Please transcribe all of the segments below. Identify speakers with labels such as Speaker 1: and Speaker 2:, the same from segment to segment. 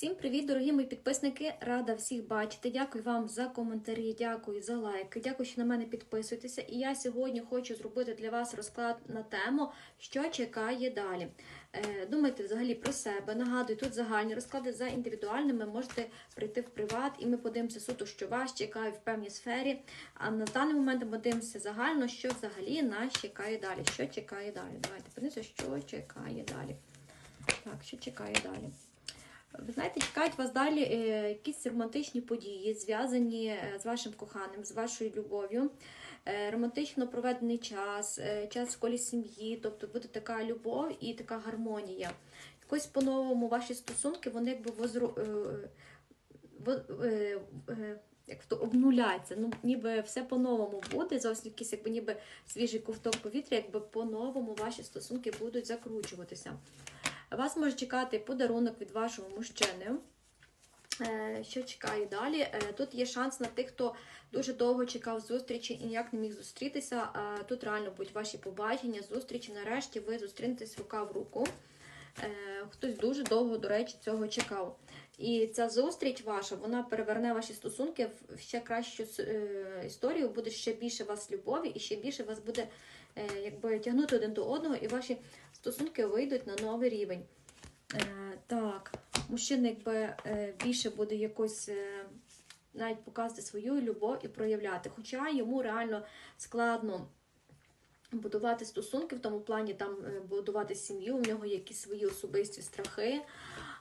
Speaker 1: Всім привіт, дорогі мої підписники! Рада всіх бачити. Дякую вам за коментарі, дякую за лайки, дякую, що на мене підписуєтеся. І я сьогодні хочу зробити для вас розклад на тему, що чекає далі. Е, Думайте взагалі про себе. Нагадую, тут загальні розклади за індивідуальними. Можете прийти в приват, і ми подивимося суто, що вас чекає в певній сфері. А на даний момент ми подивимося загально, що взагалі нас чекає далі. Що чекає далі? Давайте подивимося, що чекає далі. Так, що чекає далі? Ви знаєте, чекають вас далі е, якісь романтичні події, зв'язані е, з вашим коханим, з вашою любов'ю, е, романтично проведений час, час в колі сім'ї, тобто буде така любов і така гармонія. Якось по-новому ваші стосунки, вони якби возру... во- як то обнуляться. Ну, ніби все по-новому буде, зовсім якийсь якби ніби свіжий ковток повітря, якби по-новому ваші стосунки будуть закручуватися. Вас може чекати подарунок від вашого мужчини. Е, Що чекає далі? Е, Тут є шанс на тих, хто дуже довго чекав зустрічі і ніяк не міг зустрітися. Е, Тут реально будуть ваші побачення, зустрічі. Нарешті ви зустрінетесь рука в руку. Хтось дуже довго, до речі, цього чекав. І ця зустріч ваша, вона переверне ваші стосунки в ще кращу е, історію, буде ще більше вас любові, і ще більше вас буде е, якби тягнути один до одного, і ваші стосунки вийдуть на новий рівень. Е, так, мужчина якби більше буде якось навіть показувати свою любов і проявляти. Хоча йому реально складно будувати стосунки, в тому плані там е, будувати сім'ю, у нього є якісь свої особисті страхи,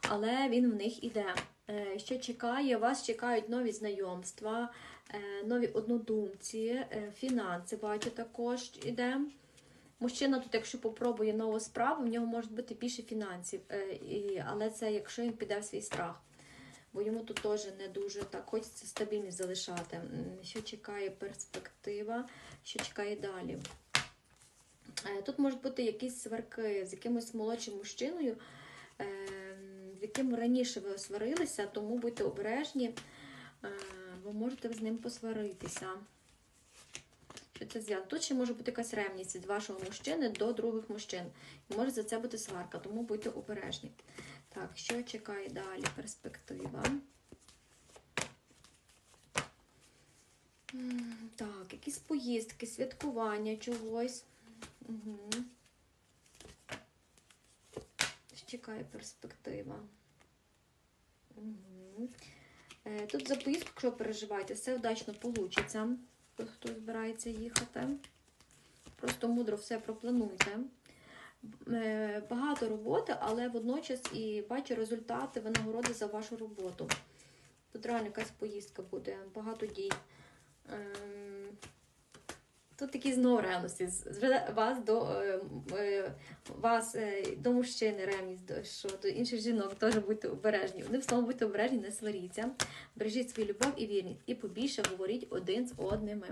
Speaker 1: але він в них іде. Е, Що чекає? Вас чекають нові знайомства, е, нові однодумці, фінанси, бачу, також іде. Мужчина тут, якщо попробує нову справу, в нього може бути більше фінансів, але це якщо він піде в свій страх. Бо йому тут теж не дуже так хочеться стабільність залишати. Що чекає перспектива, що чекає далі. Е, Тут можуть бути якісь сварки з якимось молодшим мужчиною, е, з яким раніше ви сварилися, тому будьте обережні, е, бо можете з ним посваритися. Що це зв'язано? Тут ще може бути якась ревність від вашого мужчини до других мужчин. І може за це бути сварка, тому будьте обережні. Так, що чекає далі? Перспектива. Так, якісь поїздки, святкування чогось. Угу. Чекає перспектива. Угу. Тут поїздку, якщо переживаєте, все вдачно вийде. Хто збирається їхати. Просто мудро все проплануйте. Е, Багато роботи, але водночас і бачу результати, винагороди за вашу роботу. Тут реально якась поїздка буде, багато дій. Тут такі знову з- Вас до, е, е, вас е, до мужчини ревність, що до інших жінок теж будьте обережні. Вони в тому будьте обережні, не сваріться. Бережіть свою любов і вірність. І побільше говоріть один з одними.